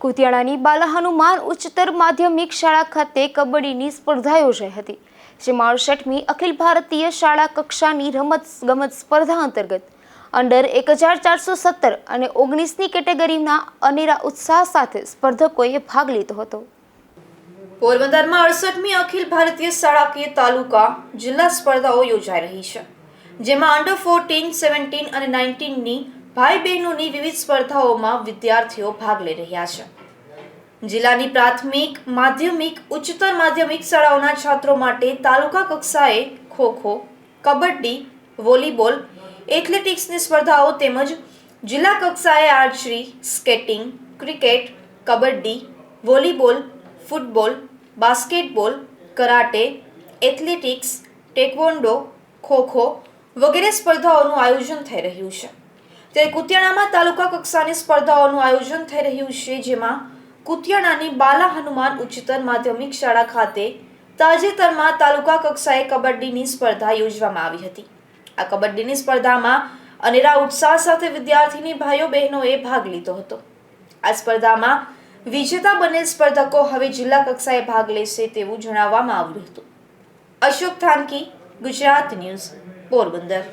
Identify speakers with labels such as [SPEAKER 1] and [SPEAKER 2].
[SPEAKER 1] કુતિયાણાની બાલા હનુમાન ઉચ્ચતર માધ્યમિક શાળા ખાતે કબડ્ડીની સ્પર્ધા યોજાઈ હતી, જેમાં અડસઠમી અખિલ ભારતીય શાળા કક્ષાની રમત ગમત સ્પર્ધા અંતર્ગત અંડર એક હજાર ચારસો સત્તર અને ઓગણીસની કેટેગરીના અનેરા ઉત્સાહ સાથે સ્પર્ધકોએ ભાગ લીધો હતો.
[SPEAKER 2] પોરબંદરમાં અડસઠમી અખિલ ભારતીય શાળાકીય તાલુકા જિલ્લા સ્પર્ધાઓ યોજાઈ રહી છે, જેમાં અંડર ફોર્ટીન સેવન્ટીન અને નાઇન્ટીનની ભાઈ બહેનોની વિવિધ સ્પર્ધાઓમાં વિદ્યાર્થીઓ ભાગ લઈ રહ્યા છે. જિલ્લાની પ્રાથમિક, માધ્યમિક, ઉચ્ચતર માધ્યમિક શાળાઓના છાત્રો માટે તાલુકા કક્ષાએ ખોખો કબડ્ડી, વોલીબોલ, એથ્લેટિક્સની સ્પર્ધાઓ તેમજ જિલ્લા કક્ષાએ archery skating, cricket, kabaddi, volleyball, football, basketball, karate, athletics, taekwondo kho kho વગેરે સ્પર્ધાઓનું આયોજન થઈ રહ્યું છે. ત્યારે કુતિયાણામાં તાલુકા કક્ષાની સ્પર્ધાઓનું આયોજન થઈ રહ્યું છે, જેમાં કુતિયાણાની બાલા હનુમાન ઉચ્ચતર માધ્યમિક શાળા ખાતે તાજેતરમાં તાલુકા કક્ષાએ કબડ્ડીની સ્પર્ધા યોજવામાં આવી હતી. આ કબડ્ડીની સ્પર્ધામાં અનેરા ઉત્સાહ સાથે વિદ્યાર્થીની ભાઈઓ બહેનોએ ભાગ લીધો હતો. આ સ્પર્ધામાં વિજેતા બનેલ સ્પર્ધકો હવે જિલ્લા કક્ષાએ ભાગ લેશે તેવું જણાવવામાં આવ્યું હતું. અશોક થાનકી, ગુજરાત ન્યૂઝ, પોરબંદર.